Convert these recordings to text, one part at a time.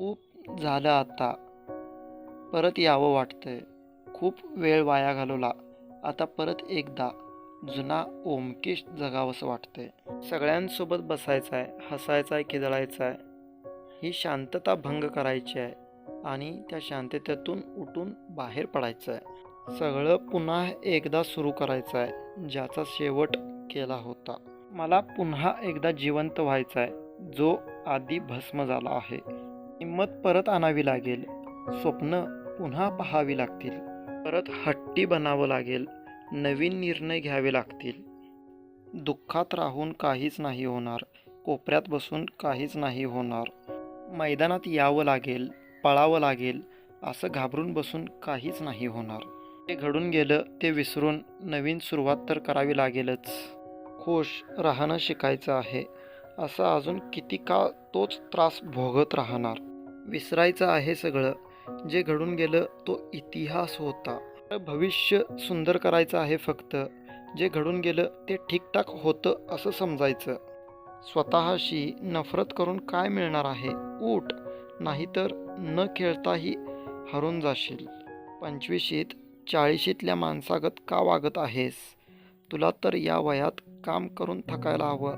खूप झालं आता. परत यावं वाटतंय. खूप वेळ वाया घालवला. आता परत एकदा. जुना ओमकेश जगावंसं वाटतंय. सगळ्यांसोबत बसायचं आहे हसायचं आहे खिदळायचं आहे ही शांतता भंग करायची आहे. आणि त्या शांततेतून उठून बाहेर पडायचं आहे सगळं पुन्हा एकदा सुरू करायचं आहे ज्याचा शेवट केला होता. मला पुन्हा एकदा जिवंत व्हायचं आहे जो आधी भस्म झाला आहे. हिंमत परत आणावी लागेल. स्वप्न पुन्हा पहावी लागतील. परत हट्टी बनावं लागेल. नवीन निर्णय घ्यावे लागतील. दुःखात राहून काहीच नाही होणार. कोपऱ्यात बसून काहीच नाही होणार. मैदानात यावं लागेल पळावं लागेल. असं घाबरून बसून काहीच नाही होणार. ते घडून गेलं ते विसरून नवीन सुरुवात तर करावी लागेलच. खुश राहणं शिकायचं आहे. असं अजून किती काळ तोच त्रास भोगत राहणार. विसरायचं आहे सगळं. जे घडून गेलं तो इतिहास होता. भविष्य सुंदर करायचं आहे फक्त. जे घडून गेलं ते ठीकठाक होतं असं समजायचं. स्वतःशी नफरत करून काय मिळणार आहे? ऊट! नाहीतर न खेळताही हरून जाशील. पंचवीशीत चाळीशीतल्या माणसागत का वागत आहेस? तुला तर या वयात काम करून थकायला हवं.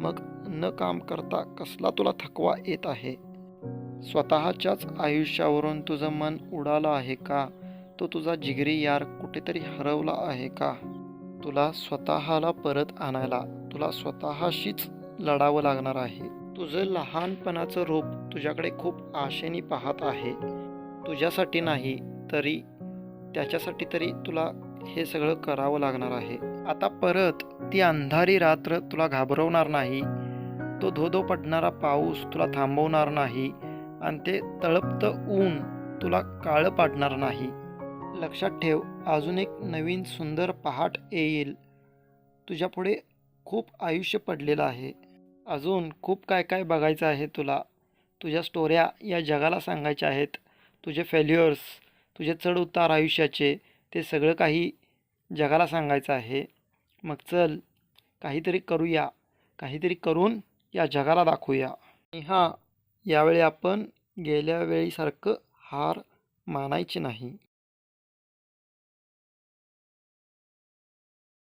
मग न काम करता कसला तुला थकवा येत आहे? स्वतःच्याच आयुष्यावरून तुझं मन उडालं आहे का? तो तुझा जिगरी यार कुठेतरी हरवला आहे का? तुला स्वतःला परत आणायला तुला स्वतःशीच लढावं लागणार आहे. तुझं लहानपणाचं रूप तुझ्याकडे खूप आशेने पाहत आहे. तुझ्यासाठी नाही तरी त्याच्यासाठी तरी तुला हे सगळं करावं लागणार आहे. आता परत ती अंधारी रात्र तुला घाबरवणार नाही. तो धोधो पडणारा पाऊस तुला थांबवणार नाही. आणि ते तळपतं ऊन तुला काळं पाडणार नाही. लक्षात ठेव अजून एक नवीन सुंदर पहाट येईल. तुझ्यापुढे खूप आयुष्य पडलेलं आहे. अजून खूप काय काय बघायचं आहे तुला. तुझ्या स्टोऱ्या या जगाला सांगायच्या आहेत. तुझे फेल्युअर्स तुझे चढ उतार आयुष्याचे ते सगळं काही जगाला सांगायचं आहे. मग चल काहीतरी करूया. काहीतरी करून या जगाला दाखवूया. आणि हां यावेळी आपण गेल्या वेळीसारखं हार मानायची नाही.